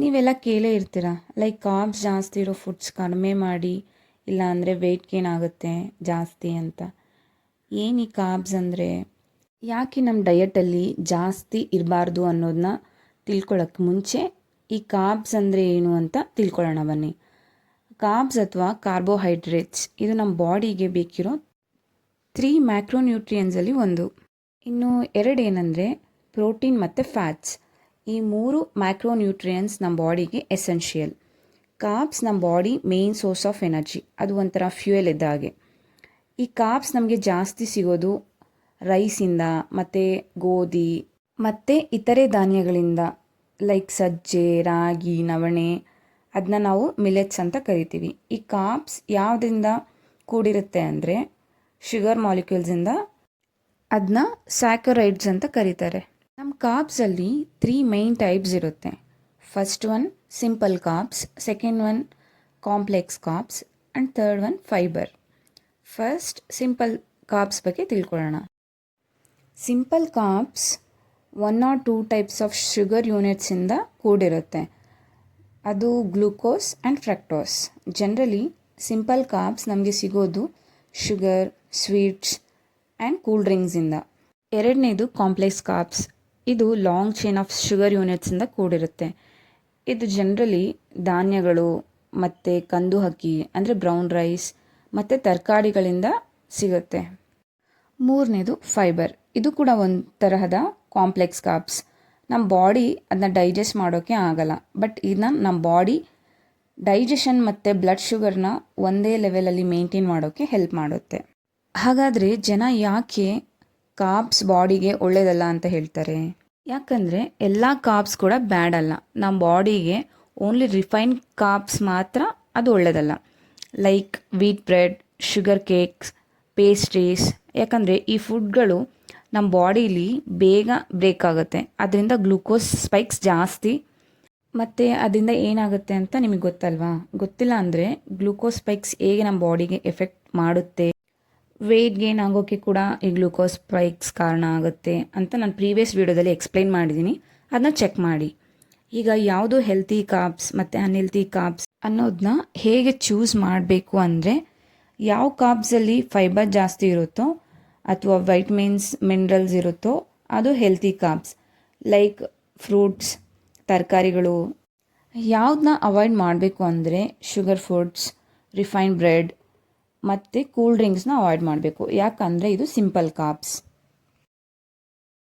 ನೀವೆಲ್ಲ ಕೇಳೇ ಇರ್ತೀರ? ಲೈಕ್ ಕಾರ್ಬ್ಸ್ ಜಾಸ್ತಿ ಇರೋ ಫುಡ್ಸ್ ಕಡಿಮೆ ಮಾಡಿ ಇಲ್ಲ ಅಂದರೆ ವೆಯ್ಟ್ ಗೇನ್ ಆಗುತ್ತೆ ಜಾಸ್ತಿ ಅಂತ. ಏನು ಈ ಕಾರ್ಬ್ಸ್ ಅಂದರೆ? ಯಾಕೆ ನಮ್ಮ ಡಯಟಲ್ಲಿ ಜಾಸ್ತಿ ಇರಬಾರ್ದು ಅನ್ನೋದನ್ನ ತಿಳ್ಕೊಳ್ಳೋಕ್ಕೆ ಮುಂಚೆ ಈ ಕಾರ್ಬ್ಸ್ ಅಂದರೆ ಏನು ಅಂತ ತಿಳ್ಕೊಳ್ಳೋಣ ಬನ್ನಿ. ಕಾರ್ಬ್ಸ್ ಅಥವಾ ಕಾರ್ಬೋಹೈಡ್ರೇಟ್ಸ್ ಇದು ನಮ್ಮ ಬಾಡಿಗೆ ಬೇಕಿರೋ ತ್ರೀ ಮ್ಯಾಕ್ರೋನ್ಯೂಟ್ರಿಯನ್ಸಲ್ಲಿ ಒಂದು. ಇನ್ನು ಎರಡು ಏನಂದರೆ ಪ್ರೋಟೀನ್ ಮತ್ತು ಫ್ಯಾಟ್ಸ್ ಈ ಮೂರು ಮ್ಯಾಕ್ರೋನ್ಯೂಟ್ರಿಯನ್ಸ್ ನಮ್ಮ ಬಾಡಿಗೆ ಎಸೆನ್ಷಿಯಲ್ ಕಾರ್ಬ್ಸ್ ನಮ್ಮ body main source of energy ಅದು ಒಂಥರ ಫ್ಯೂಯಲ್ ಇದ್ದ ಹಾಗೆ. ಈ ಕಾರ್ಬ್ಸ್ ನಮಗೆ ಜಾಸ್ತಿ ಸಿಗೋದು ರೈಸಿಂದ ಮತ್ತು ಗೋಧಿ, ಮತ್ತು ಇತರೆ ಧಾನ್ಯಗಳಿಂದ ಲೈಕ್ ಸಜ್ಜೆ, ರಾಗಿ, ನವಣೆ ಅದನ್ನ ನಾವು ಮಿಲೆಟ್ಸ್ ಅಂತ ಕರಿತೀವಿ. ಈ ಕಾಪ್ಸ್ ಯಾವುದರಿಂದ ಕೂಡಿರುತ್ತೆ ಅಂದರೆ ಶುಗರ್ ಮಾಲಿಕ್ಯೂಲ್ಸಿಂದ ಅದನ್ನ ಸ್ಯಾಕರೈಡ್ಸ್ ಅಂತ ಕರೀತಾರೆ. ಕಾರ್ಬ್ಸಲ್ಲಿ ತ್ರೀ ಮೈನ್ ಟೈಪ್ಸ್ ಇರುತ್ತೆ. First one simple carbs second one complex carbs and third one fibre first simple carbs ಬಗ್ಗೆ ತಿಳ್ಕೊಳ್ಳೋಣ. Simple carbs one or two types of sugar ಯೂನಿಟ್ಸಿಂದ ಕೂಡಿರುತ್ತೆ. ಅದು glucose and fructose generally simple carbs ನಮಗೆ ಸಿಗೋದು sugar sweets and cool ಡ್ರಿಂಕ್ಸಿಂದ ಎರಡನೇದು complex carbs ಇದು long chain of sugar ಯೂನಿಟ್ಸಿಂದ ಕೂಡಿರುತ್ತೆ. ಇದು ಜನರಲಿ ಧಾನ್ಯಗಳು ಮತ್ತು ಕಂದು ಹಕ್ಕಿ ಅಂದರೆ ಬ್ರೌನ್ ರೈಸ್ ಮತ್ತು ತರಕಾರಿಗಳಿಂದ ಸಿಗುತ್ತೆ. ಮೂರನೇದು ಫೈಬರ್ ಇದು ಕೂಡ ಒಂದು ತರಹದ ಕಾಂಪ್ಲೆಕ್ಸ್ ಕಾರ್ಬ್ಸ್ ನಮ್ಮ ಬಾಡಿ ಅದನ್ನ ಡೈಜೆಸ್ಟ್ ಮಾಡೋಕ್ಕೆ ಆಗಲ್ಲ. ಬಟ್ ಇದನ್ನ ನಮ್ಮ ಬಾಡಿ ಡೈಜೆಷನ್ ಮತ್ತು ಬ್ಲಡ್ ಶುಗರ್ನ ಒಂದೇ ಲೆವೆಲಲ್ಲಿ ಮೇಂಟೈನ್ ಮಾಡೋಕ್ಕೆ ಹೆಲ್ಪ್ ಮಾಡುತ್ತೆ. ಹಾಗಾದರೆ ಜನ ಯಾಕೆ ಕಾರ್ಬ್ಸ್ ಬಾಡಿಗೆ ಒಳ್ಳೆಯದಲ್ಲ ಅಂತ ಹೇಳ್ತಾರೆ? ಯಾಕಂದರೆ ಎಲ್ಲ ಕಾಪ್ಸ್ ಕೂಡ ಬ್ಯಾಡ್ ಅಲ್ಲ. ನಮ್ಮ ಬಾಡಿಗೆ ಓನ್ಲಿ ರಿಫೈನ್ ಕಾಪ್ಸ್ ಮಾತ್ರ ಅದು ಒಳ್ಳೆಯದಲ್ಲ like wheat bread sugar cakes pastries ಯಾಕಂದರೆ ಈ ಫುಡ್ಗಳು ನಮ್ಮ ಬಾಡೀಲಿ ಬೇಗ ಬ್ರೇಕ್ ಆಗುತ್ತೆ. ಅದರಿಂದ ಗ್ಲೂಕೋಸ್ ಸ್ಪೈಕ್ಸ್ ಜಾಸ್ತಿ. ಮತ್ತು ಅದರಿಂದ ಏನಾಗುತ್ತೆ ಅಂತ ನಿಮಗೆ ಗೊತ್ತಲ್ವಾ? ಗೊತ್ತಿಲ್ಲ ಅಂದರೆ ಗ್ಲೂಕೋಸ್ ಸ್ಪೈಕ್ಸ್ ಹೇಗೆ ನಮ್ಮ ಬಾಡಿಗೆ ಎಫೆಕ್ಟ್ ಮಾಡುತ್ತೆ? ವೆಯ್ಟ್ ಗೇನ್ ಆಗೋಕ್ಕೆ ಕೂಡ ಈ ಗ್ಲೂಕೋಸ್ ಸ್ಪೈಕ್ಸ್ ಕಾರಣ ಆಗುತ್ತೆ ಅಂತ ನಾನು ಪ್ರೀವಿಯಸ್ ವೀಡಿಯೋದಲ್ಲಿ ಎಕ್ಸ್ಪ್ಲೈನ್ ಮಾಡಿದ್ದೀನಿ ಅದನ್ನ ಚೆಕ್ ಮಾಡಿ. ಈಗ ಯಾವುದು ಹೆಲ್ತಿ ಕಾಪ್ಸ್ ಮತ್ತು ಅನ್ಹೆಲ್ತಿ ಕಾಪ್ಸ್ ಅನ್ನೋದನ್ನ ಹೇಗೆ ಚೂಸ್ ಮಾಡಬೇಕು ಅಂದರೆ ಯಾವ ಕಾಪ್ಸಲ್ಲಿ ಫೈಬರ್ ಜಾಸ್ತಿ ಇರುತ್ತೋ ಅಥವಾ ವೈಟಮಿನ್ಸ್ ಮಿನರಲ್ಸ್ ಇರುತ್ತೋ ಅದು ಹೆಲ್ತಿ ಕಾಪ್ಸ್ ಲೈಕ್ ಫ್ರೂಟ್ಸ್ ತರಕಾರಿಗಳು ಯಾವುದನ್ನ ಅವಾಯ್ಡ್ ಮಾಡಬೇಕು ಅಂದರೆ ಶುಗರ್ ಫುಡ್ಸ್ ರಿಫೈನ್ಡ್ ಬ್ರೆಡ್ ಮತ್ತು ಕೂಲ್ ಡ್ರಿಂಕ್ಸ್ನ ಅವಾಯ್ಡ್ ಮಾಡಬೇಕು. ಯಾಕಂದರೆ ಇದು ಸಿಂಪಲ್ ಕಾರ್ಬ್ಸ್